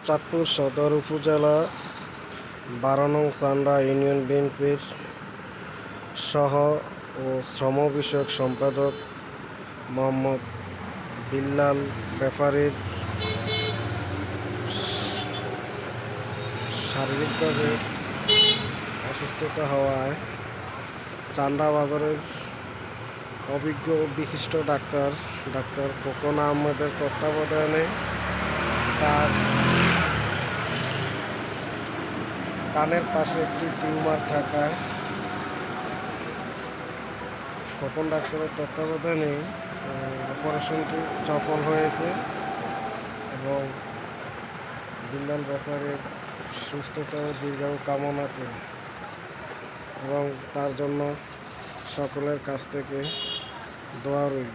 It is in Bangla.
চাঁদপুর সদর উপজেলা বারো নং চান্ডা ইউনিয়ন বিএনপির সহ ও শ্রম বিষয়ক সম্পাদক মোহাম্মদ বিল্লাল ব্যাপারীর শারীরিকভাবে অসুস্থতা হওয়ায় চান্ডা বাজারের অভিজ্ঞ বিশিষ্ট ডাক্তার ডাক্তার খোকন আহমেদের তত্ত্বাবধানে তার কানের পাশে একটি টিউমার থাকায় খোকন ডাক্তারের তত্ত্বাবধানে অপারেশনটি সফল হয়েছে এবং বিল্লাল ব্যাপারের সুস্থতা ও দীর্ঘায়ু কামনা করি এবং তার জন্য সকলের কাছ থেকে দোয়া রইল।